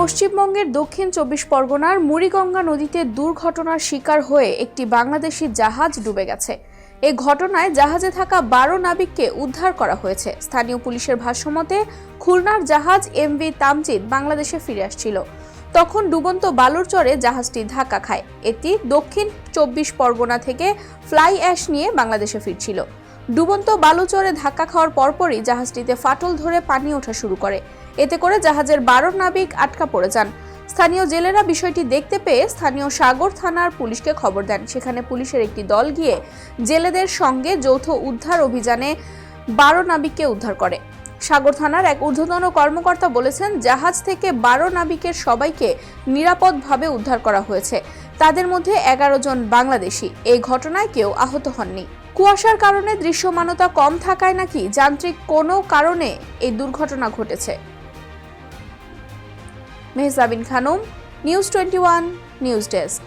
পশ্চিমবঙ্গের দক্ষিণ চব্বিশ পরগনার মুড়িগঙ্গা নদীতে দুর্ঘটনার শিকার হয়ে একটি বাংলাদেশি জাহাজ ডুবে গেছে। এ ঘটনায় জাহাজে থাকা বারো নাবিককে উদ্ধার করা হয়েছে। স্থানীয় পুলিশের ভাষ্যমতে, খুলনার জাহাজ এমভি তামজিদ বাংলাদেশে ফিরে আসছিল। তখন ডুবন্ত বালুর চরে জাহাজটি ধাক্কা খায়। এটি দক্ষিণ চব্বিশ পরগনা থেকে ফ্লাই অ্যাশ নিয়ে বাংলাদেশে ফিরছিল। ডুবন্ত বালুচরে ধাক্কা খাওয়ার পরপরই জাহাজটিতে ফাটল ধরে পানি ওঠা শুরু করে। এতে করে জাহাজের বারো নাবিক আটকা পড়ে যান। স্থানীয় জেলেরা বিষয়টি দেখতে পেয়ে স্থানীয় সাগর থানার পুলিশকে খবর দেন। সেখানে পুলিশের একটি দল গিয়ে জেলেদের সঙ্গে যৌথ উদ্ধার অভিযানে বারো নাবিককে উদ্ধার করে। সাগর থানার এক ঊর্ধ্বতন কর্মকর্তা বলেছেন, জাহাজ থেকে বারো নাবিকের সবাইকে নিরাপদভাবে উদ্ধার করা হয়েছে। তাদের মধ্যে এগারো জন বাংলাদেশি। এই ঘটনায় কেউ আহত হননি। কুয়াশার কারণে দৃশ্যমানতা কম থাকায় নাকি যান্ত্রিক কোনো কারণে এই দুর্ঘটনা ঘটেছে? Mehjabin Khanam news twenty one news desk